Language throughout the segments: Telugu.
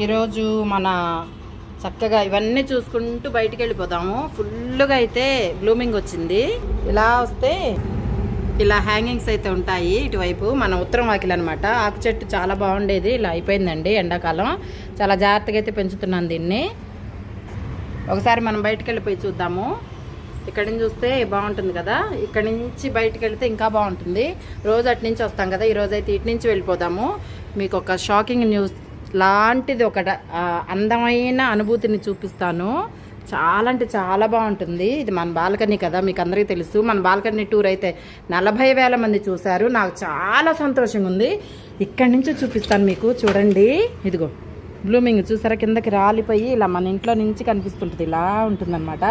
ఈరోజు మన చక్కగా ఇవన్నీ చూసుకుంటూ బయటికి వెళ్ళిపోదాము ఫుల్గా అయితే బ్లూమింగ్ వచ్చింది. ఇలా వస్తే ఇలా హ్యాంగింగ్స్ అయితే ఉంటాయి ఇటువైపు మన ఉత్తరం వాకిల్ అనమాట ఆకు చెట్టు చాలా బాగుండేది ఇలా అయిపోయిందండి ఎండాకాలం. చాలా జాగ్రత్తగా అయితే పెంచుతున్నాను దీన్ని. ఒకసారి మనం బయటికి వెళ్ళిపోయి చూద్దాము. ఇక్కడ నుంచి చూస్తే బాగుంటుంది కదా. ఇక్కడ నుంచి బయటికి వెళ్తే ఇంకా బాగుంటుంది. రోజు అటు నుంచి వస్తాం కదా ఈరోజు అయితే ఇటు నుంచి వెళ్ళిపోదాము. మీకు ఒక షాకింగ్ న్యూస్ లాంటిది ఒక అందమైన అనుభూతిని చూపిస్తాను. చాలా అంటే చాలా బాగుంటుంది. ఇది మన బాల్కనీ కదా మీకు అందరికీ తెలుసు. మన బాల్కనీ టూర్ అయితే నలభై వేల మంది చూశారు. నాకు చాలా సంతోషంగా ఉంది. ఇక్కడి నుంచి చూపిస్తాను మీకు. చూడండి. ఇదిగో బ్లూమింగ్ చూసారా? కిందకి రాలిపోయి ఇలా మన ఇంట్లో నుంచి కనిపిస్తుంటుంది. ఇలా ఉంటుందన్నమాట.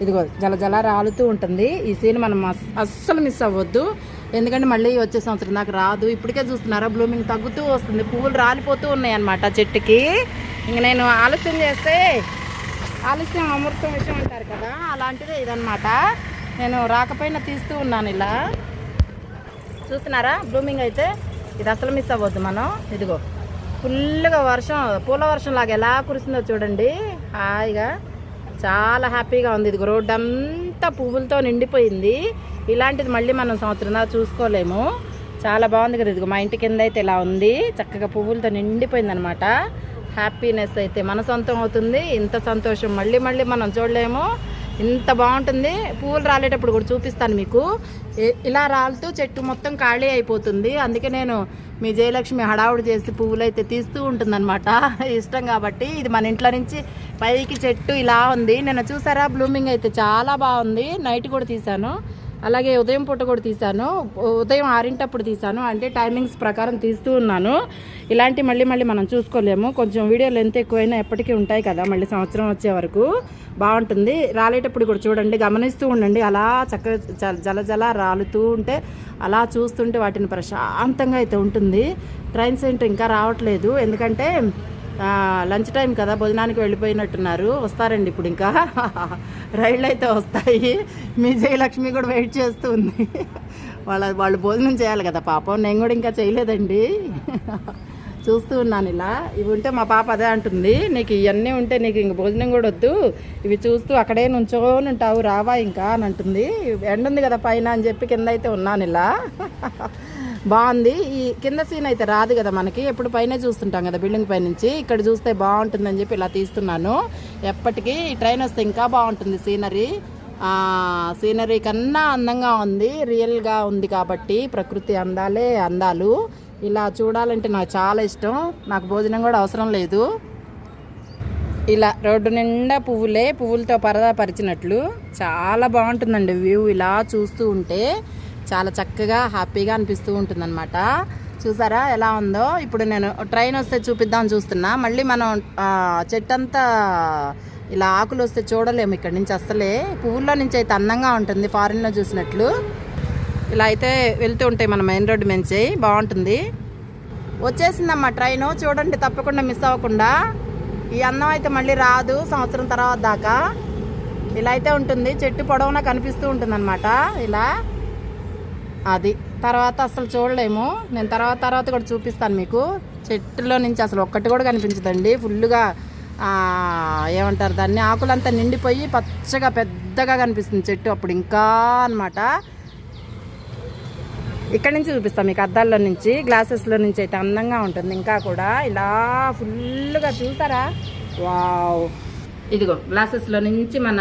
ఇదిగో జల జల రాలుతూ ఉంటుంది. ఈ సీన్ మనం అస్సలు మిస్ అవ్వద్దు. ఎందుకంటే మళ్ళీ వచ్చే సంవత్సరం నాకు రాదు. ఇప్పటికే చూస్తున్నారా బ్లూమింగ్ తగ్గుతూ వస్తుంది. పువ్వులు రాలిపోతూ ఉన్నాయి అనమాట చెట్టుకి. ఇంక నేను ఆలస్యం చేస్తే ఆలస్యం అమృతం విషయం అంటారు కదా అలాంటిదే ఇదనమాట నేను రాకపోయినా తీస్తూ ఉన్నాను ఇలా. చూస్తున్నారా బ్లూమింగ్ అయితే? ఇది అసలు మిస్ అవ్వద్దు మనం. ఇదిగో ఫుల్గా వర్షం పూల వర్షం లాగా ఎలా కురిసిందో చూడండి. హాయిగా చాలా హ్యాపీగా ఉంది. ఇదిగో రోడ్డు అంతా పువ్వులతో నిండిపోయింది. ఇలాంటిది మళ్ళీ మనం సంవత్సరం దాకా చూసుకోలేము. చాలా బాగుంది కదా ఇదిగో మా ఇంటి కింద అయితే ఇలా ఉంది. చక్కగా పువ్వులతో నిండిపోయిందనమాట. హ్యాపీనెస్ అయితే మన సొంతం అవుతుంది. ఇంత సంతోషం మళ్ళీ మళ్ళీ మనం చూడలేము. ఇంత బాగుంటుంది. పువ్వులు రాలేటప్పుడు కూడా చూపిస్తాను మీకు. ఇలా రాలుతూ చెట్టు మొత్తం ఖాళీ అయిపోతుంది. అందుకే నేను మీ జయలక్ష్మి హడావుడు చేసి పువ్వులు అయితే తీస్తూ ఉంటుందన్నమాట. ఇష్టం కాబట్టి ఇది మన ఇంట్లో నుంచి పైకి చెట్టు ఇలా ఉంది. నిన్న చూసారా? బ్లూమింగ్ అయితే చాలా బాగుంది. నైట్ కూడా తీశాను. అలాగే ఉదయం పూట కూడా తీశాను. ఉదయం ఆరింటప్పుడు తీశాను. అంటే టైమింగ్స్ ప్రకారం తీస్తూ ఉన్నాను. ఇలాంటి మళ్ళీ మళ్ళీ మనం చూసుకోలేము. కొంచెం వీడియో లెంత్ ఎక్కువైనా ఎప్పటికీ ఉంటాయి కదా మళ్ళీ సంవత్సరం వచ్చే వరకు. బాగుంటుంది. రాలేటప్పుడు కూడా చూడండి గమనిస్తూ ఉండండి. అలా చక్కగా జల జల రాలుతూ ఉంటే అలా చూస్తుంటే వాటిని ప్రశాంతంగా అయితే ఉంటుంది. ట్రైన్ సెంటర్ ఇంకా రావట్లేదు. ఎందుకంటే లంచ్ టైం కదా భోజనానికి వెళ్ళిపోయినట్టున్నారు. వస్తారండి ఇప్పుడు ఇంకా. రైళ్ళు అయితే వస్తాయి. మీ జయలక్ష్మి కూడా వెయిట్ చేస్తూ ఉంది. వాళ్ళ వాళ్ళు భోజనం చేయాలి కదా పాపం. నేను కూడా ఇంకా చేయలేదండి. చూస్తూ ఉన్నాను ఇలా. ఇవి ఉంటే మా పాప అదే అంటుంది. నీకు ఇవన్నీ ఉంటే నీకు ఇంక భోజనం కూడా వద్దు. ఇవి చూస్తూ అక్కడే నుంచోని ఉంటావు రావా ఇంకా అని అంటుంది. ఎండ ఉంది కదా పైన అని చెప్పి కింద అయితే ఉన్నాను ఇలా. బాగుంది. ఈ కింద సీన్ అయితే రాదు కదా మనకి. ఎప్పుడు పైనే చూస్తుంటాం కదా బిల్డింగ్ పై నుంచి. ఇక్కడ చూస్తే బాగుంటుందని చెప్పి ఇలా తీస్తున్నాను. ఎప్పటికీ ఈ ట్రైన్ వస్తే ఇంకా బాగుంటుంది సీనరీ. సీనరీ కన్నా అందంగా ఉంది. రియల్గా ఉంది కాబట్టి ప్రకృతి అందాలే అందాలు. ఇలా చూడాలంటే నాకు చాలా ఇష్టం. నాకు భోజనం కూడా అవసరం లేదు. ఇలా రోడ్డు నిండా పువ్వులే పువ్వులతో పరదా పరిచినట్లు. చాలా బాగుంటుందండి వ్యూ. ఇలా చూస్తూ ఉంటే చాలా చక్కగా హ్యాపీగా అనిపిస్తూ ఉంటుందన్నమాట. చూసారా ఎలా ఉందో? ఇప్పుడు నేను ట్రైన్ వస్తే చూపిద్దాం చూస్తున్నా. మళ్ళీ మనం చెట్టంతా ఇలా ఆకులు వస్తే చూడలేము ఇక్కడ నుంచి అసలే పువ్వుల్లో నుంచి అయితే అందంగా ఉంటుంది ఫారిన్లో చూసినట్లు. ఇలా అయితే వెళ్తూ ఉంటాయి మన మెయిన్ రోడ్డు నుంచి. బాగుంటుంది. వచ్చేసిందమ్మా ట్రైన్. చూడండి తప్పకుండా మిస్ అవ్వకుండా. ఈ అన్నం అయితే మళ్ళీ రాదు సంవత్సరం తర్వాత దాకా. ఇలా అయితే ఉంటుంది. చెట్టు పొడవునా కనిపిస్తూ ఉంటుంది ఇలా. అది. తర్వాత అసలు చూడలేము. నేను తర్వాత తర్వాత కూడా చూపిస్తాను మీకు. చెట్టులో నుంచి అసలు ఒక్కటి కూడా కనిపించదండి. ఫుల్గా ఏమంటారు దాన్ని? ఆకులంతా నిండిపోయి పచ్చగా పెద్దగా కనిపిస్తుంది చెట్టు అప్పుడు ఇంకా అన్నమాట. ఇక్కడ నుంచి చూపిస్తాం మీకు అద్దాల్లో నుంచి గ్లాసెస్లో నుంచి అయితే అందంగా ఉంటుంది. ఇంకా కూడా ఇలా ఫుల్గా చూసారా? వావ్! ఇదిగో గ్లాసెస్లో నుంచి మన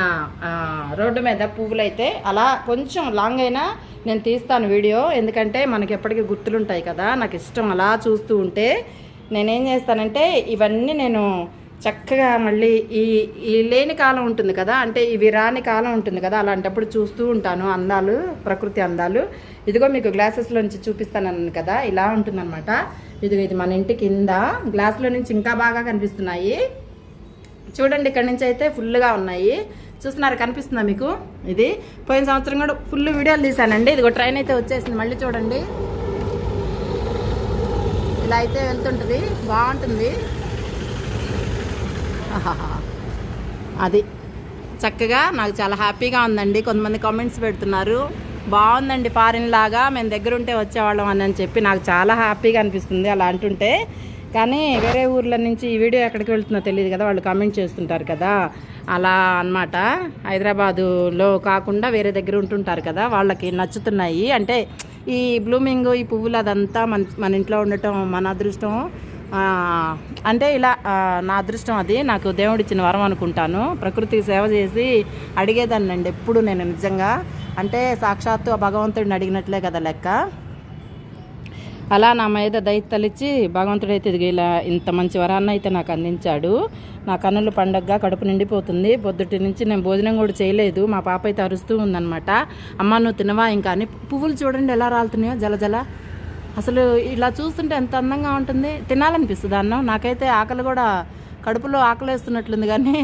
రోడ్డు మీద పువ్వులు అయితే అలా కొంచెం లాంగ్ అయినా నేను తీస్తాను వీడియో. ఎందుకంటే మనకి ఎప్పటికీ గుర్తులుంటాయి కదా నాకు ఇష్టం అలా చూస్తూ ఉంటే. నేనేం చేస్తానంటే ఇవన్నీ నేను చక్కగా మళ్ళీ ఈ ఈ లేని కాలం ఉంటుంది కదా అంటే ఇవి రాని కాలం ఉంటుంది కదా అలాంటప్పుడు చూస్తూ ఉంటాను అందాలు ప్రకృతి అందాలు. ఇదిగో మీకు గ్లాసెస్లో నుంచి చూపిస్తానన్నాను కదా ఇలా ఉంటుందన్నమాట. ఇదిగో ఇది మన ఇంటి కింద. గ్లాస్లో నుంచి ఇంకా బాగా కనిపిస్తున్నాయి. చూడండి ఇక్కడ నుంచి అయితే ఫుల్గా ఉన్నాయి. చూస్తున్నారు కనిపిస్తుందా మీకు? ఇది పోయిన సంవత్సరం కూడా ఫుల్ వీడియోలు తీసానండి ఇదిగో ట్రైన్ అయితే వచ్చేసింది. మళ్ళీ చూడండి. ఇలా అయితే వెళ్తుంటుంది. బాగుంటుంది. అది చక్కగా నాకు చాలా హ్యాపీగా ఉందండి. కొంతమంది కామెంట్స్ పెడుతున్నారు. బాగుందండి ఫారిన్ లాగా. మేము దగ్గర ఉంటే వచ్చేవాళ్ళం అని చెప్పి నాకు చాలా హ్యాపీగా అనిపిస్తుంది. అలా అంటుంటే కానీ వేరే ఊర్ల నుంచి ఈ వీడియో ఎక్కడికి వెళ్తుందో తెలియదు కదా వాళ్ళు కామెంట్ చేస్తుంటారు కదా. అలా అన్నమాట. హైదరాబాదులో కాకుండా వేరే దగ్గర ఉంటుంటారు కదా వాళ్ళకి నచ్చుతున్నాయి. అంటే ఈ బ్లూమింగ్ ఈ పువ్వులు అదంతా మన మన ఇంట్లో ఉండటం మన అదృష్టం. అంటే ఇలా నా అదృష్టం అది. నాకు దేవుడిచ్చిన వరం అనుకుంటాను. ప్రకృతికి సేవ చేసి అడిగేదాన్ని అండి ఎప్పుడు నేను నిజంగా. అంటే సాక్షాత్తు ఆ భగవంతుడిని అడిగినట్లే కదా లెక్క. అలా నా మీద దయ తలిచి భగవంతుడైతే ఇదిగో ఇలా ఇంత మంచి వరాన్ని అయితే నాకు అందించాడు. నా కన్నుల పండగగా కడుపు నిండిపోతుంది. పొద్దుటి నుంచి నేను భోజనం కూడా చేయలేదు. మా పాప అయితే అరుస్తూ ఉందనమాట అమ్మ నువ్వు తినవా ఇంకా? అని పువ్వులు చూడండి ఎలా రాలుతున్నాయో జల జల. అసలు ఇలా చూస్తుంటే ఎంత అందంగా ఉంటుంది. తినాలనిపిస్తుంది అన్నం. నాకైతే ఆకలి కూడా కడుపులో ఆకలేస్తున్నట్లుంది కానీ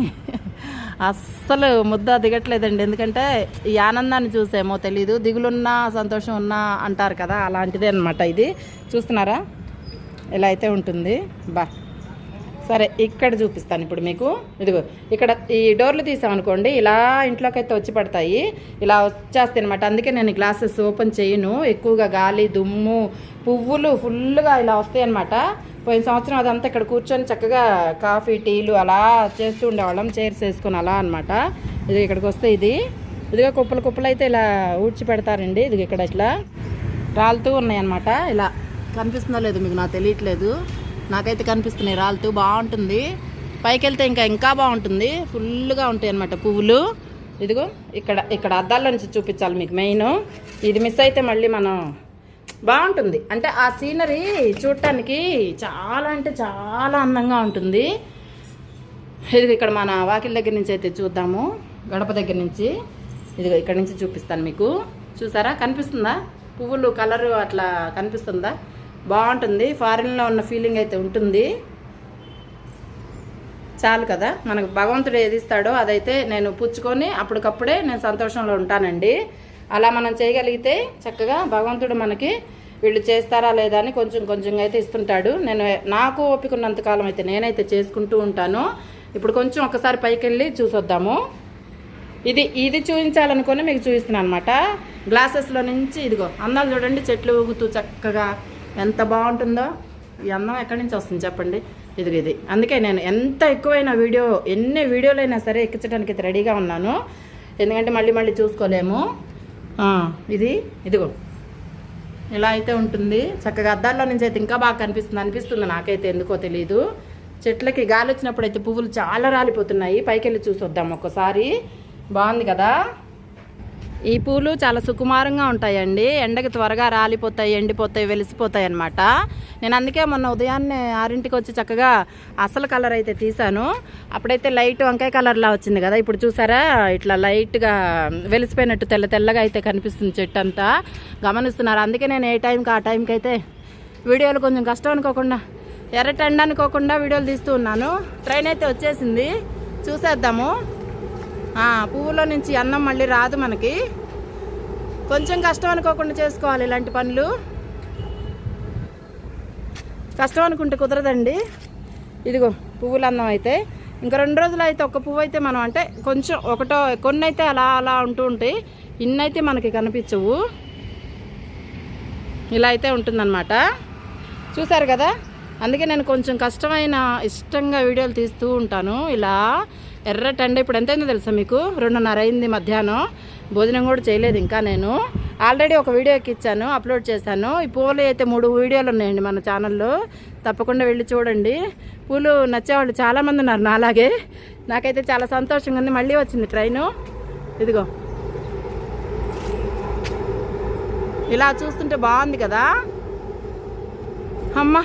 అస్సలు ముద్ద దిగట్లేదండి. ఎందుకంటే ఈ ఆనందాన్ని చూసేమో తెలీదు. దిగులున్నా సంతోషం ఉన్నా అంటారు కదా అలాంటిదే అనమాట ఇది. చూస్తున్నారా? ఇలా అయితే ఉంటుంది. బా. సరే ఇక్కడ చూపిస్తాను ఇప్పుడు మీకు. ఇదిగో ఇక్కడ ఈ డోర్లు తీసామనుకోండి ఇలా ఇంట్లోకి అయితే వచ్చి పడతాయి. ఇలా వచ్చేస్తాయి అనమాట అందుకే నేను గ్లాసెస్ ఓపెన్ చేయను. ఎక్కువగా గాలి దుమ్ము పువ్వులు ఫుల్గా ఇలా వస్తాయి అనమాట పోయిన సంవత్సరం అదంతా ఇక్కడ కూర్చొని చక్కగా కాఫీ టీలు అలా చేస్తూ ఉండేవాళ్ళం. చైర్స్ వేసుకొని అలా అనమాట ఇది ఇక్కడికి వస్తే ఇది. ఇదిగో కుప్పలు కుప్పలు అయితే ఇలా ఊడ్చి పెడతారండి. ఇది ఇక్కడ ఇట్లా రాలుతూ ఉన్నాయన్నమాట. ఇలా కనిపిస్తుందో లేదు మీకు నాకు తెలియట్లేదు. నాకైతే కనిపిస్తున్నాయి రాలుతూ బాగుంటుంది. పైకి వెళ్తే ఇంకా ఇంకా బాగుంటుంది. ఫుల్గా ఉంటాయి అనమాట పువ్వులు. ఇదిగో ఇక్కడ ఇక్కడ అద్దాల నుంచి చూపించాలి మీకు మెయిన్. ఇది మిస్ అయితే మళ్ళీ మనం బాగుంటుంది. అంటే ఆ సీనరీ చూడటానికి చాలా అంటే చాలా అందంగా ఉంటుంది. ఇది ఇక్కడ మన వాకిల్ దగ్గర నుంచి అయితే చూద్దాము. గడప దగ్గర నుంచి. ఇది ఇక్కడ నుంచి చూపిస్తాను మీకు. చూసారా? కనిపిస్తుందా? పువ్వులు కలరు అట్లా కనిపిస్తుందా? బాగుంటుంది. ఫారిన్లో ఉన్న ఫీలింగ్ అయితే ఉంటుంది. చాలు కదా? మనకు భగవంతుడు ఏది ఇస్తాడో అదైతే నేను పుచ్చుకొని అప్పటికప్పుడే నేను సంతోషంలో ఉంటానండి. అలా మనం చేయగలిగితే చక్కగా భగవంతుడు మనకి వీళ్ళు చేస్తారా లేదా అని కొంచెం కొంచెంగా అయితే ఇస్తుంటాడు. నేను నాకు ఓపికన్నంతకాలం అయితే నేనైతే చేసుకుంటూ ఉంటాను. ఇప్పుడు కొంచెం ఒకసారి పైకి వెళ్ళి చూసొద్దాము. ఇది ఇది చూపించాలనుకుని మీకు చూపిస్తున్నాను అనమాట గ్లాసెస్లో నుంచి ఇదిగో అందాలు చూడండి చెట్లు ఊగుతూ చక్కగా ఎంత బాగుంటుందో. ఈ అందం ఎక్కడి నుంచి వస్తుంది చెప్పండి? ఇది ఇది. అందుకే నేను ఎంత ఎక్కువైన వీడియో ఎన్ని వీడియోలైనా సరే ఎక్కించడానికి అయితే రెడీగా ఉన్నాను. ఎందుకంటే మళ్ళీ మళ్ళీ చూసుకోలేము. ఇది ఇదిగో. ఇలా అయితే ఉంటుంది చక్కగా అద్దాల్లో నుంచి అయితే ఇంకా బాగా కనిపిస్తుంది అనిపిస్తుంది నాకైతే ఎందుకో తెలియదు చెట్లకి గాలి వచ్చినప్పుడు అయితే పువ్వులు చాలా రాలిపోతున్నాయి. పైకి వెళ్ళి చూసొద్దాం ఒక్కసారి. బాగుంది కదా? ఈ పూలు చాలా సుకుమారంగా ఉంటాయండి. ఎండకి త్వరగా రాలిపోతాయి ఎండిపోతాయి వెలిసిపోతాయి అనమాట నేను అందుకే మొన్న ఉదయాన్నే ఆరింటికి వచ్చి చక్కగా అసలు కలర్ అయితే తీసాను అప్పుడైతే లైట్ వంకాయ కలర్లా వచ్చింది కదా. ఇప్పుడు చూసారా? ఇట్లా లైట్గా వెలిసిపోయినట్టు తెల్ల తెల్లగా అయితే కనిపిస్తుంది చెట్టు అంతా. గమనిస్తున్నారు. అందుకే నేను ఏ టైంకి ఆ టైంకి అయితే వీడియోలు కొంచెం కష్టం అనుకోకుండా ఎర్రటి ఎండ అనుకోకుండా వీడియోలు తీస్తూ ఉన్నాను. ట్రైన్ అయితే వచ్చేసింది. చూసేద్దాము. పువ్వులో నుంచి అన్నం మళ్ళీ రాదు మనకి. కొంచెం కష్టం అనుకోకుండా చేసుకోవాలి ఇలాంటి పనులు. కష్టం అనుకుంటే కుదరదండి. ఇదిగో పువ్వుల అన్నం అయితే. ఇంకా రెండు రోజులు అయితే ఒక పువ్వు అయితే మనం అంటే కొంచెం ఒకటో కొన్ని అయితే అలా అలా ఉంటూ ఉంటాయి ఇన్ని అయితే మనకి కనిపించవు. ఇలా అయితే ఉంటుందన్నమాట. చూసారు కదా? అందుకే నేను కొంచెం కష్టమైన ఇష్టంగా వీడియోలు తీస్తూ ఉంటాను. ఇలా ఎర్రటి ఎండ ఇప్పుడు ఎంతైందో తెలుసా మీకు? రెండున్నర అయింది మధ్యాహ్నం. భోజనం కూడా చేయలేదు ఇంకా నేను. ఆల్రెడీ ఒక వీడియో ఎక్కిచ్చాను అప్లోడ్ చేశాను. ఈ పూలు అయితే మూడు వీడియోలు ఉన్నాయండి మన ఛానల్లో తప్పకుండా వెళ్ళి చూడండి. పూలు నచ్చేవాళ్ళు చాలామంది ఉన్నారు నాలాగే. నాకైతే చాలా సంతోషంగా ఉంది. మళ్ళీ వచ్చింది ట్రైను. ఇదిగో. ఇలా చూస్తుంటే బాగుంది కదా? అమ్మ!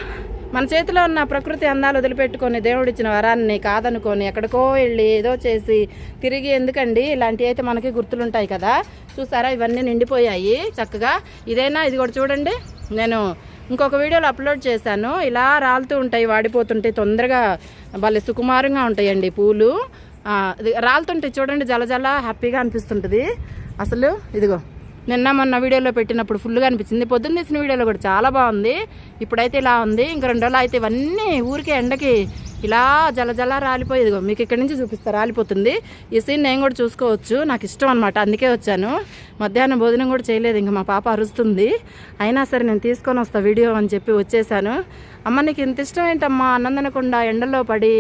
మన చేతిలో ఉన్న ప్రకృతి అందాలు వదిలిపెట్టుకొని దేవుడిచ్చిన వరాన్ని కాదనుకొని ఎక్కడికో వెళ్ళి ఏదో చేసి తిరిగి ఎందుకండి? ఇలాంటివి అయితే మనకి గుర్తులుంటాయి కదా. చూసారా? ఇవన్నీ నిండిపోయాయి. చక్కగా ఇదైనా? ఇది కూడా చూడండి. నేను ఇంకొక వీడియోలో అప్లోడ్ చేశాను. ఇలా రాలుతూ ఉంటాయి వాడిపోతుంటాయి తొందరగా భలే సుకుమారంగా ఉంటాయండి పూలు. ఇది రాలుతుంటాయి చూడండి జల జల హ్యాపీగా అనిపిస్తుంటుంది. అసలు ఇదిగో. నిన్న మొన్న వీడియోలో పెట్టినప్పుడు ఫుల్గా అనిపించింది. పొద్దున్న తీసిన వీడియోలో కూడా చాలా బాగుంది. ఇప్పుడైతే ఇలా ఉంది. ఇంక రెండు రోజులు అయితే ఇవన్నీ ఊరికే ఎండకి ఇలా జల జల రాలిపోయేది మీకు ఇక్కడి నుంచి చూపిస్తా రాలిపోతుంది. ఈ సీన్ నేను కూడా చూసుకోవచ్చు. నాకు ఇష్టం అనమాట అందుకే వచ్చాను. మధ్యాహ్నం భోజనం కూడా చేయలేదు. ఇంకా మా పాప అరుస్తుంది. అయినా సరే నేను తీసుకొని వస్తా వీడియో అని చెప్పి వచ్చేసాను. అమ్మ నీకు ఇంత ఇష్టం ఏంటమ్మా? అన్నందనకుండా ఎండలో పడి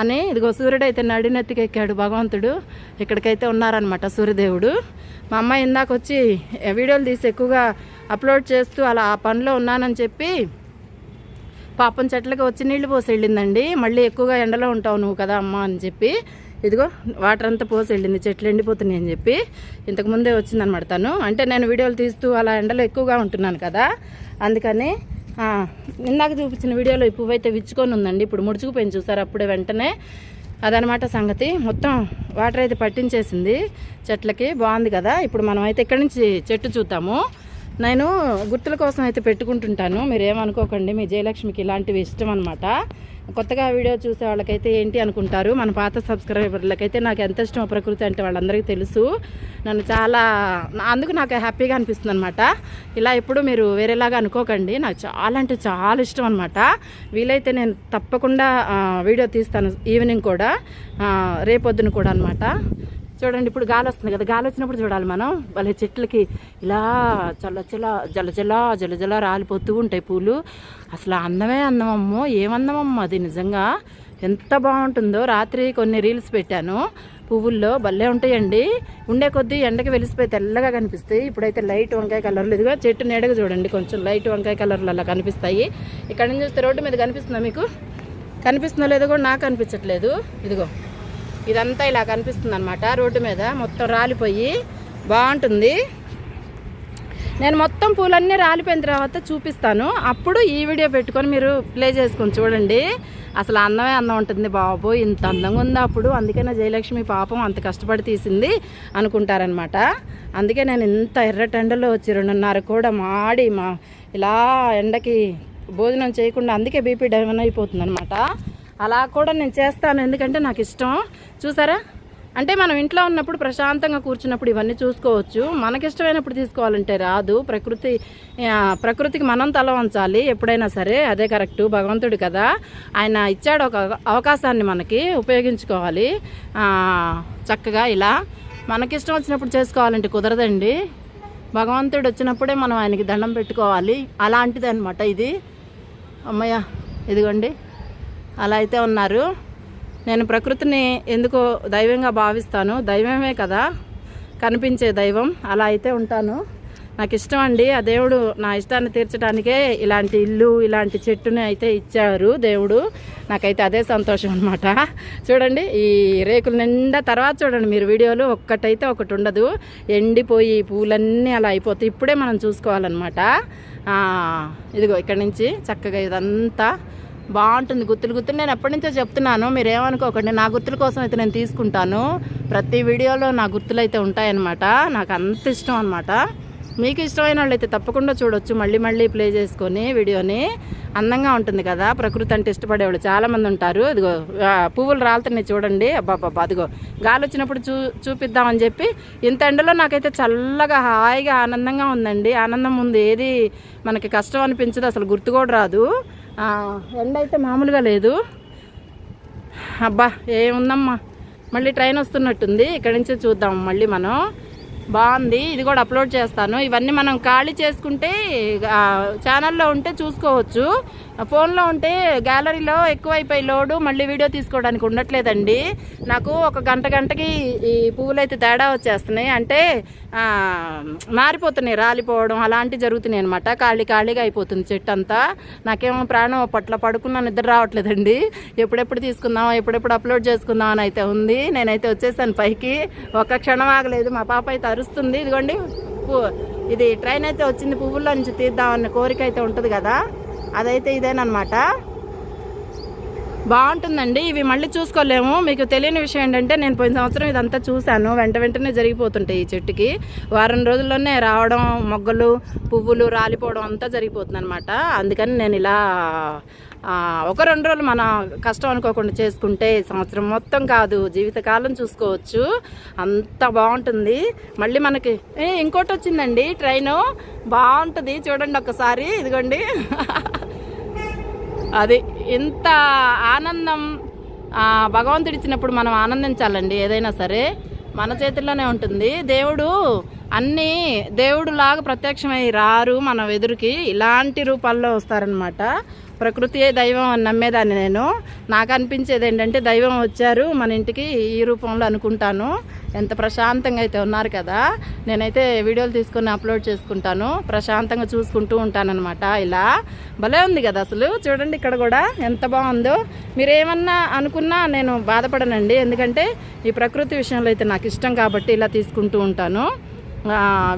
అని ఇదిగో సూర్యుడు అయితే నడినెత్తికి ఎక్కాడు భగవంతుడు. ఇక్కడికైతే ఉన్నారనమాట సూర్యదేవుడు. మా అమ్మాయి ఇందాక వచ్చి వీడియోలు తీసి ఎక్కువగా అప్లోడ్ చేస్తూ అలా ఆ పనిలో ఉన్నానని చెప్పి పాపం చెట్లకి వచ్చి నీళ్ళు పోసి వెళ్ళిందండి మళ్ళీ ఎక్కువగా ఎండలో ఉంటావు నువ్వు కదా అమ్మ అని చెప్పి ఇదిగో వాటర్ అంతా పోసి వెళ్ళింది చెట్లు ఎండిపోతున్నాయి అని చెప్పి ఇంతకు ముందే వచ్చిందనమాట తను. అంటే నేను వీడియోలు తీస్తూ అలా ఎండలో ఎక్కువగా ఉంటున్నాను కదా. అందుకని ఇందాక చూపించిన వీడియోలో ఈ పువ్వు అయితే విచ్చుకొని ఉందండి. ఇప్పుడు ముడుచుకుపోయింది చూసారు? అప్పుడే వెంటనే అదనమాట సంగతి. మొత్తం వాటర్ అయితే పట్టించేసింది చెట్లకి. బాగుంది కదా? ఇప్పుడు మనం అయితే ఇక్కడి నుంచి చెట్టు చూద్దాము. నేను గుర్తుల కోసం అయితే పెట్టుకుంటుంటాను. మీరు ఏమనుకోకండి మీ జయలక్ష్మికి ఇలాంటివి ఇష్టం అనమాట కొత్తగా వీడియో చూసే వాళ్ళకైతే ఏంటి అనుకుంటారు? మన పాత సబ్స్క్రైబర్లకైతే నాకు ఎంత ఇష్టం ప్రకృతి అంటే వాళ్ళందరికీ తెలుసు. నన్ను చాలా నా- అందుకు నాకు హ్యాపీగా అనిపిస్తుంది అనమాట ఇలా ఎప్పుడు మీరు వేరేలాగా అనుకోకండి. నాకు చాలా అంటే చాలా ఇష్టం అనమాట వీలైతే నేను తప్పకుండా వీడియో తీస్తాను ఈవినింగ్ కూడా రేపొద్దున కూడా అనమాట చూడండి ఇప్పుడు గాలి వస్తుంది కదా గాలి వచ్చినప్పుడు చూడాలి మనం. వాళ్ళ చెట్లకి ఇలా చల్ల చల్ల జల జల రాలిపోతూ ఉంటాయి పూలు. అసలు అందమే అందమమ్మో ఏమందమమ్మో అది నిజంగా. ఎంత బాగుంటుందో. రాత్రి కొన్ని రీల్స్ పెట్టాను. పువ్వుల్లో భలే ఉంటాయండి. ఉండే కొద్దీ ఎండకి వెలిసిపోయి తెల్లగా కనిపిస్తాయి. ఇప్పుడైతే లైట్ వంకాయ కలర్లు ఇదిగా చెట్టు నీడగా చూడండి కొంచెం లైట్ వంకాయ కలర్లు అలా కనిపిస్తాయి. ఇక్కడ నుంచి చూస్తే రోడ్డు మీద కనిపిస్తుందా మీకు? కనిపిస్తుందో లేదో కూడా నాకు కనిపించట్లేదు ఇదిగో. ఇదంతా ఇలా కనిపిస్తుంది అనమాట రోడ్డు మీద మొత్తం రాలిపోయి బాగుంటుంది. నేను మొత్తం పూలన్నీ రాలిపోయిన తర్వాత చూపిస్తాను. అప్పుడు ఈ వీడియో పెట్టుకొని మీరు ప్లే చేసుకొని చూడండి. అసలు అందమే అందం ఉంటుంది బాబు. ఇంత అందంగా ఉంది అప్పుడు. అందుకనే జయలక్ష్మి పాపం అంత కష్టపడి తీసింది అనుకుంటారనమాట అందుకే నేను ఇంత ఎర్రటెండలో వచ్చి రెండున్నర కూడా మాడి మా ఇలా ఎండకి భోజనం చేయకుండా అందుకే బీపీ డైమన్ అయిపోతుంది అనమాట అలా కూడా నేను చేస్తాను. ఎందుకంటే నాకు ఇష్టం. చూసారా? అంటే మనం ఇంట్లో ఉన్నప్పుడు ప్రశాంతంగా కూర్చున్నప్పుడు ఇవన్నీ చూసుకోవచ్చు. మనకిష్టమైనప్పుడు తీసుకోవాలంటే రాదు. ప్రకృతి ప్రకృతికి మనం తల వంచాలి. ఎప్పుడైనా సరే అదే కరెక్టు. భగవంతుడు కదా. ఆయన ఇచ్చాడు ఒక అవకాశాన్ని మనకి ఉపయోగించుకోవాలి. చక్కగా ఇలా మనకిష్టం వచ్చినప్పుడు చేసుకోవాలంటే కుదరదండి. భగవంతుడు వచ్చినప్పుడే మనం ఆయనకి దండం పెట్టుకోవాలి. అలాంటిది అనమాట ఇది. అమ్మయ్య ఇదిగోండి. అలా అయితే ఉన్నారు. నేను ప్రకృతిని ఎందుకో దైవంగా భావిస్తాను. దైవమే కదా కనిపించే దైవం. అలా అయితే ఉంటాను. నాకు ఇష్టం అండి. ఆ దేవుడు నా ఇష్టాన్ని తీర్చడానికే ఇలాంటి ఇల్లు ఇలాంటి చెట్టుని అయితే ఇచ్చారు దేవుడు. నాకైతే అదే సంతోషం అనమాట చూడండి ఈ రేకుల నిండా తర్వాత చూడండి మీరు వీడియోలు. ఒక్కటైతే ఒకటి ఉండదు. ఎండిపోయి పూలన్నీ అలా అయిపోతాయి. ఇప్పుడే మనం చూసుకోవాలన్నమాట. ఇదిగో ఇక్కడ నుంచి చక్కగా ఇదంతా బాగుంటుంది. గుర్తులు గుర్తులు నేను ఎప్పటి నుంచో చెప్తున్నాను మీరు ఏమనుకోకండి నా గుర్తుల కోసం అయితే నేను తీసుకుంటాను. ప్రతి వీడియోలో నా గుర్తులు అయితే ఉంటాయన్నమాట. నాకు అంత ఇష్టం అనమాట మీకు ఇష్టమైన వాళ్ళు అయితే తప్పకుండా చూడొచ్చు. మళ్ళీ మళ్ళీ ప్లే చేసుకొని వీడియోని. అందంగా ఉంటుంది కదా ప్రకృతి అంటే ఇష్టపడేవాళ్ళు చాలామంది ఉంటారు. ఇదిగో పువ్వులు రాలుతున్నాయి చూడండి. అబ్బాబ్బా అదిగో గాలి వచ్చినప్పుడు చూ చూపిద్దామని చెప్పి ఇంత ఎండలో నాకైతే చల్లగా హాయిగా ఆనందంగా ఉందండి. ఆనందం ఉంది ఏది మనకి కష్టం అనిపించదు అసలు గుర్తు కూడా రాదు. ఎండ అయితే మామూలుగా లేదు. అబ్బా ఏముందమ్మా. మళ్ళీ ట్రైన్ వస్తున్నట్టుంది. ఇక్కడి నుంచే చూద్దాం మళ్ళీ మనం. బాగుంది. ఇది కూడా అప్లోడ్ చేస్తాను. ఇవన్నీ మనం ఖాళీ చేసుకుంటే ఛానల్లో ఉంటే చూసుకోవచ్చు. ఫోన్లో ఉంటే గ్యాలరీలో ఎక్కువైపోయి లోడు మళ్ళీ వీడియో తీసుకోవడానికి ఉండట్లేదండి. నాకు ఒక గంట గంటకి ఈ పువ్వులు అయితే తేడా వచ్చేస్తున్నాయి. అంటే మారిపోతున్నాయి రాలిపోవడం అలాంటివి జరుగుతున్నాయి అనమాట ఖాళీ ఖాళీగా అయిపోతుంది చెట్టు అంతా నాకేమో ప్రాణం పట్ల పడుకున్నాను నిద్ర రావట్లేదండి. ఎప్పుడెప్పుడు తీసుకుందాం ఎప్పుడెప్పుడు అప్లోడ్ చేసుకుందాం అని అయితే ఉంది. నేనైతే వచ్చేసాను పైకి. ఒక్క క్షణం ఆగలేదు. మా పాప అయితే అరుస్తుంది. ఇదిగోండి ఇది ట్రైన్ అయితే వచ్చింది పువ్వుల్లో నుంచి తీద్దామన్న కోరిక అయితే ఉంటుంది కదా. అదైతే ఇదేనమాట బాగుంటుందండి. ఇవి మళ్ళీ చూసుకోలేము. మీకు తెలియని విషయం ఏంటంటే నేను పోయిన సంవత్సరం ఇదంతా చూశాను. వెంట వెంటనే జరిగిపోతుంటాయి ఈ చెట్టుకి. వారం రోజుల్లోనే రావడం మొగ్గలు పువ్వులు రాలిపోవడం అంతా జరిగిపోతుంది అనమాట అందుకని నేను ఇలా ఒక రెండు రోజులు మన కష్టం అనుకోకుండా చేసుకుంటే సంవత్సరం మొత్తం కాదు. జీవితకాలం చూసుకోవచ్చు. అంత బాగుంటుంది. మళ్ళీ మనకి ఇంకోటి వచ్చిందండి. ట్రైను. బాగుంటుంది. చూడండి ఒక్కసారి ఇదిగోండి. అది ఇంత ఆనందం భగవంతుడు ఇచ్చినప్పుడు మనం ఆనందించాలండి ఏదైనా సరే. మన చేతుల్లోనే ఉంటుంది. దేవుడు అన్నీ దేవుడు లాగా ప్రత్యక్షమై రారు మన ఎదురుకి. ఇలాంటి రూపాల్లో వస్తారనమాట ప్రకృతియే దైవం అని నమ్మేదాన్ని నేను. నాకు అనిపించేది ఏంటంటే దైవం వచ్చారు మన ఇంటికి ఈ రూపంలో అనుకుంటాను. ఎంత ప్రశాంతంగా అయితే ఉన్నారు కదా. నేనైతే వీడియోలు తీసుకొని అప్లోడ్ చేసుకుంటాను. ప్రశాంతంగా చూసుకుంటూ ఉంటానన్నమాట ఇలా. భలే ఉంది కదా అసలు. చూడండి ఇక్కడ కూడా ఎంత బాగుందో. మీరు ఏమన్నా అనుకున్నా నేను బాధపడనండి. ఎందుకంటే ఈ ప్రకృతి విషయంలో అయితే నాకు ఇష్టం కాబట్టి ఇలా తీసుకుంటూ ఉంటాను.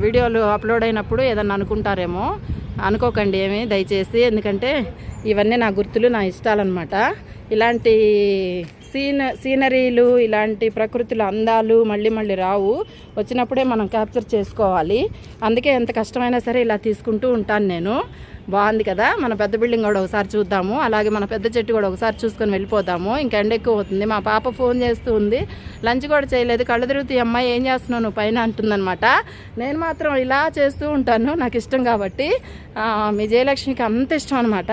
వీడియోలు అప్లోడ్ అయినప్పుడు ఏదన్నా అనుకుంటారేమో. అనుకోకండి ఏమి దయచేసి. ఎందుకంటే ఇవన్నీ నా గుర్తులు నా ఇష్టాలన్నమాట. ఇలాంటి సీన సీనరీలు ఇలాంటి ప్రకృతిలో అందాలు మళ్ళీ మళ్ళీ రావు. వచ్చినప్పుడే మనం క్యాప్చర్ చేసుకోవాలి. అందుకే ఎంత కష్టమైనా సరే ఇలా తీసుకుంటూ ఉంటాను నేను. బాగుంది కదా. మన పెద్ద బిల్డింగ్ కూడా ఒకసారి చూద్దాము. అలాగే మన పెద్ద చెట్టు కూడా ఒకసారి చూసుకొని వెళ్ళిపోదాము. ఇంకా ఎండ ఎక్కువ అవుతుంది. మా పాప ఫోన్ చేస్తూ ఉంది. లంచ్ కూడా చేయలేదు. కళ్ళు తిరుగుతూ అమ్మాయి ఏం చేస్తున్నావు? నువ్వు పైన అంటుందన్నమాట. నేను మాత్రం ఇలా చేస్తూ ఉంటాను. నాకు ఇష్టం కాబట్టి. మీ జయలక్ష్మికి అంత ఇష్టం అనమాట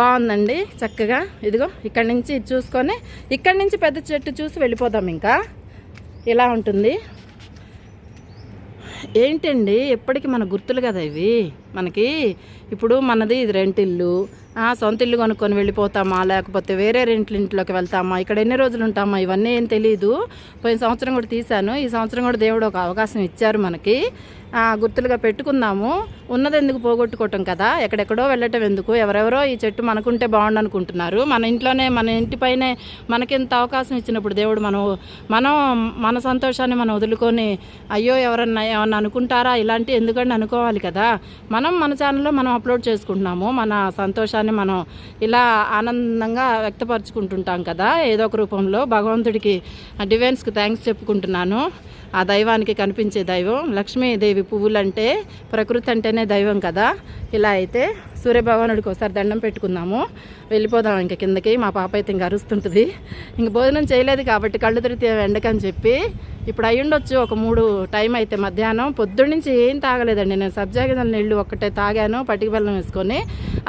బాగుందండి. చక్కగా. ఇదిగో ఇక్కడి నుంచి చూసుకొని ఇక్కడి నుంచి పెద్ద చెట్టు చూసి వెళ్ళిపోదాం ఇంకా. ఇలా ఉంటుంది. ఏంటండి? ఎప్పటికీ మన గుర్తులు కదా ఇవి? మనకి ఇప్పుడు మనది ఇది రెంటిల్లు. ఇల్లు సొంత ఇల్లు కొనుక్కొని వెళ్ళిపోతామా? లేకపోతే వేరే రెంట్ల ఇంట్లోకి వెళ్తామా? ఇక్కడ ఎన్ని రోజులు ఉంటామా? ఇవన్నీ ఏం తెలియదు పోయిన సంవత్సరం కూడా తీశాను. ఈ సంవత్సరం కూడా దేవుడు ఒక అవకాశం ఇచ్చారు మనకి. గుర్తులుగా పెట్టుకుందాము. ఉన్నది ఎందుకు పోగొట్టుకోవటం కదా? ఎక్కడెక్కడో వెళ్ళటం ఎందుకు? ఎవరెవరో ఈ చెట్టు మనకుంటే బాగుండు అనుకుంటున్నారు మన ఇంట్లోనే మన ఇంటిపైనే మనకి ఇంత అవకాశం ఇచ్చినప్పుడు దేవుడు మనం మనం మన సంతోషాన్ని మనం వదులుకొని అయ్యో ఎవరన్నా ఏమన్నా అనుకుంటారా? ఇలాంటి ఎందుకంటే అనుకోవాలి కదా? మనం మన ఛానల్లో మనం అప్లోడ్ చేసుకుంటున్నాము. మన సంతోషాన్ని మనం ఇలా ఆనందంగా వ్యక్తపరచుకుంటుంటాం కదా? ఏదో ఒక రూపంలో భగవంతుడికి డివైన్స్కి థ్యాంక్స్ చెప్పుకుంటున్నాను. ఆ దైవానికి కనిపించే దైవం. లక్ష్మీదేవి పువ్వులంటే ప్రకృతి అంటేనే దైవం కదా. ఇలా అయితే సూర్యభగవానుడికి ఒకసారి దండం పెట్టుకుందాము. వెళ్ళిపోదాం ఇంక కిందకి. మా పాప అయితే ఇంక అరుస్తుంటుంది. ఇంక భోజనం చేయలేదు కాబట్టి కళ్ళు తిరిగితే ఎండకని చెప్పి ఇప్పుడు అయి ఉండొచ్చు ఒక మూడు టైం అయితే మధ్యాహ్నం. పొద్దున్న నుంచి ఏం తాగలేదండి నేను. సబ్జా గింజల నీళ్ళు ఒక్కటే తాగాను పటికి బెల్లం వేసుకొని.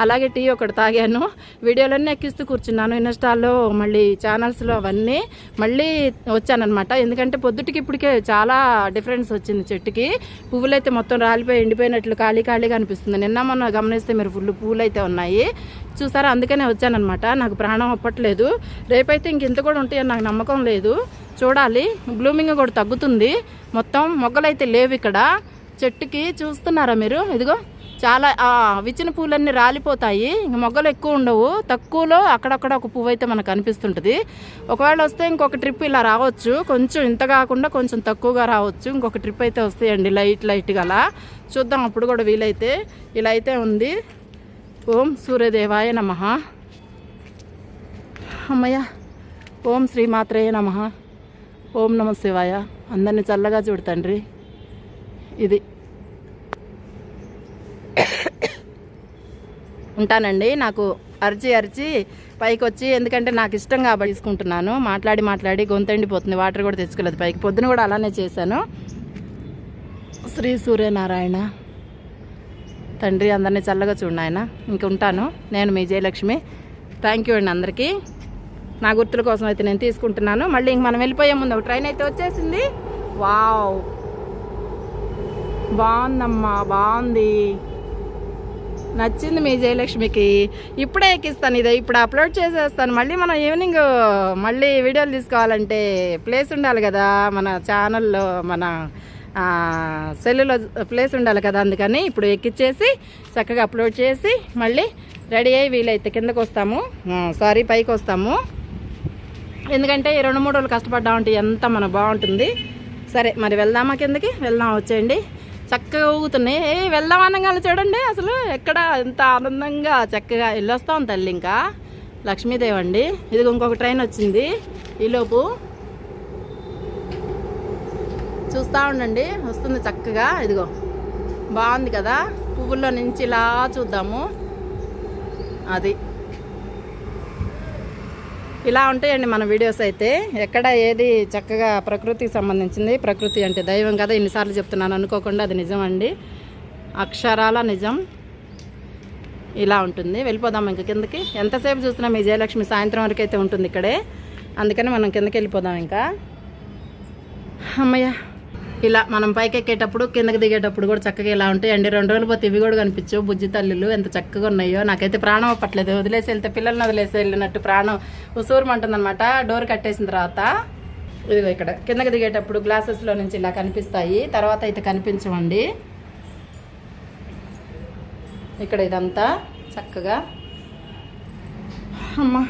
అలాగే టీ ఒకటి తాగాను. వీడియోలన్నీ ఎక్కిస్తూ కూర్చున్నాను. ఇన్స్టాల్లో మళ్ళీ ఛానల్స్లో అవన్నీ మళ్ళీ వచ్చానమాట ఎందుకంటే పొద్దుటికి ఇప్పటికే చాలా డిఫరెన్స్ వచ్చింది చెట్టుకి. పువ్వులైతే మొత్తం రాలిపోయి ఎండిపోయినట్లు ఖాళీ ఖాళీగా అనిపిస్తుంది. నిన్న మొన్న గమనిస్తే మీరు ఫుల్ పువ్వులు అయితే ఉన్నాయి. చూసారా? అందుకనే వచ్చానమాట నాకు ప్రాణం అప్పట్లేదు. రేపైతే ఇంక ఇంత కూడా ఉంటాయని నాకు నమ్మకం లేదు. చూడాలి. బ్లూమింగ్ కూడా తగ్గుతుంది. మొత్తం మొగ్గలైతే లేవు ఇక్కడ. చెట్టుకి చూస్తున్నారా మీరు? ఇదిగో చాలా విచ్చిన పూలన్నీ రాలిపోతాయి. ఇంక మొగ్గలు ఎక్కువ ఉండవు. తక్కువలో అక్కడక్కడ ఒక పువ్వు అయితే మనకు అనిపిస్తుంటుంది. ఒకవేళ వస్తే ఇంకొక ట్రిప్ ఇలా రావచ్చు. కొంచెం ఇంత కాకుండా కొంచెం తక్కువగా రావచ్చు. ఇంకొక ట్రిప్ అయితే వస్తాయండి లైట్ లైట్గా అలా. చూద్దాం అప్పుడు కూడా వీలైతే. ఇలా అయితే ఉంది. ఓం సూర్యదేవాయ నమ. అమ్మయ్య ఓం శ్రీమాత్రేయ నమ. ఓం నమ శివాయ. అందరిని చల్లగా చూడు తండ్రి. ఇది. ఉంటానండి నాకు అరిచి అరిచి పైకి వచ్చి ఎందుకంటే నాకు ఇష్టం కాబట్టి తీసుకుంటున్నాను. మాట్లాడి మాట్లాడి గొంతెండిపోతుంది వాటర్ కూడా తెచ్చుకోలేదు పైకి. పొద్దున కూడా అలానే చేశాను. శ్రీ సూర్యనారాయణ. తండ్రి అందరినీ చల్లగా చూడండి ఆయన ఇంక ఉంటాను. నేను మీ జయలక్ష్మి. థ్యాంక్ యూ అండి అందరికీ. నా గుర్తుల కోసం అయితే నేను తీసుకుంటున్నాను. మళ్ళీ ఇంక మనం వెళ్ళిపోయే ముందు ఒక ట్రైన్ అయితే వచ్చేసింది. వావ్ బాగుందమ్మా బాగుంది. నచ్చింది మీ జయలక్ష్మికి. ఇప్పుడే ఎక్కిస్తాను ఇదే ఇప్పుడు అప్లోడ్ చేసేస్తాను. మళ్ళీ మనం ఈవినింగ్ మళ్ళీ వీడియోలు తీసుకోవాలంటే ప్లేస్ ఉండాలి కదా మన ఛానల్లో మన సెల్లులో ప్లేస్ ఉండాలి కదా అందుకని ఇప్పుడు ఎక్కిచ్చేసి చక్కగా అప్లోడ్ చేసి మళ్ళీ రెడీ అయ్యి వీలైతే కిందకు వస్తాము. సారీ పైకి వస్తాము. ఎందుకంటే ఈ రెండు మూడు రోజులు కష్టపడ్డామంటే ఎంత మన బాగుంటుంది. సరే మరి వెళ్దామా కిందకి? వెళ్దాం వచ్చేయండి. చక్కగా ఊగుతున్నాయి. ఏ వెళ్దాం అనగానే చూడండి. అసలు ఎక్కడ ఎంత ఆనందంగా చక్కగా వెళ్ళొస్తాం తల్లి ఇంకా. లక్ష్మీదేవి అండి. ఇది ఇంకొక ట్రైన్ వచ్చింది. ఈలోపు చూస్తూ ఉండండి. వస్తుంది చక్కగా. ఇదిగో. బాగుంది కదా. పువ్వుల్లో నుంచి ఇలా చూద్దాము. అది. ఇలా ఉంటాయండి మన వీడియోస్ అయితే. ఎక్కడ ఏది చక్కగా ప్రకృతికి సంబంధించింది. ప్రకృతి అంటే దైవం కదా. ఇన్నిసార్లు చెప్తున్నాను. అనుకోకుండా అది నిజం అండి. అక్షరాల నిజం. ఇలా ఉంటుంది. వెళ్ళిపోదాం ఇంకా కిందకి. ఎంతసేపు చూసినా మీ జయలక్ష్మి సాయంత్రం వరకు అయితే ఉంటుంది ఇక్కడే. అందుకని మనం కిందకి వెళ్ళిపోదాం ఇంకా. అమ్మయ్య. ఇలా మనం పైకి ఎక్కేటప్పుడు కిందకి దిగేటప్పుడు కూడా చక్కగా ఇలా ఉంటాయి. అండి రెండు రోజులు పోతే ఇవి కూడా కనిపించవు. బుజ్జి తల్లులు ఎంత చక్కగా ఉన్నాయో. నాకైతే ప్రాణం అవ్వట్లేదు వదిలేసి వెళ్తే పిల్లల్ని వదిలేసి వెళ్ళినట్టు ప్రాణం ఉసూరమంటుందన్నమాట. డోర్ కట్టేసిన తర్వాత ఇదిగో ఇక్కడ కిందకి దిగేటప్పుడు గ్లాసెస్లో నుంచి ఇలా కనిపిస్తాయి. తర్వాత అయితే కనిపించవండి. ఇక్కడ ఇదంతా చక్కగా. అమ్మా!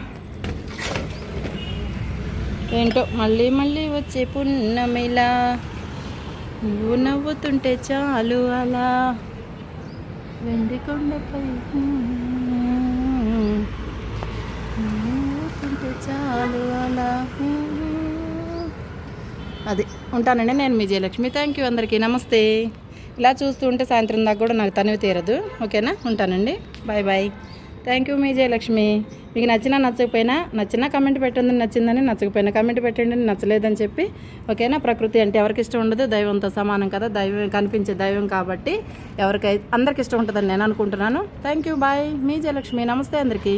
ఏంటో మళ్ళీ మళ్ళీ వచ్చే పున్నమిలా. నువ్వు నవ్వుతుంటే చాలు అలా. వెండి కొండపై నవ్వుతుంటే చాలు అలా. అది ఉంటానండి నేను మీ జయలక్ష్మి. థ్యాంక్ యూ అందరికీ. నమస్తే. ఇలా చూస్తూ ఉంటే సాయంత్రం దాకా కూడా నాకు తనివి తీరదు. ఓకేనా? ఉంటానండి. బాయ్ బాయ్ థ్యాంక్ యూ మీ జయలక్ష్మి. మీకు నచ్చినా నచ్చకపోయినా నచ్చినా కమెంట్ పెట్టండి నచ్చిందని నచ్చకపోయినా కమెంట్ పెట్టండి నచ్చలేదని చెప్పి ఓకేనా? ప్రకృతి అంటే ఎవరికి ఇష్టం ఉండదు దైవంతో సమానం కదా దైవం కనిపించే దైవం కాబట్టి ఎవరికై అందరికి ఇష్టం ఉంటుందని నేను అనుకుంటున్నాను. థ్యాంక్ యూ బాయ్ మీ జయలక్ష్మి నమస్తే అందరికీ.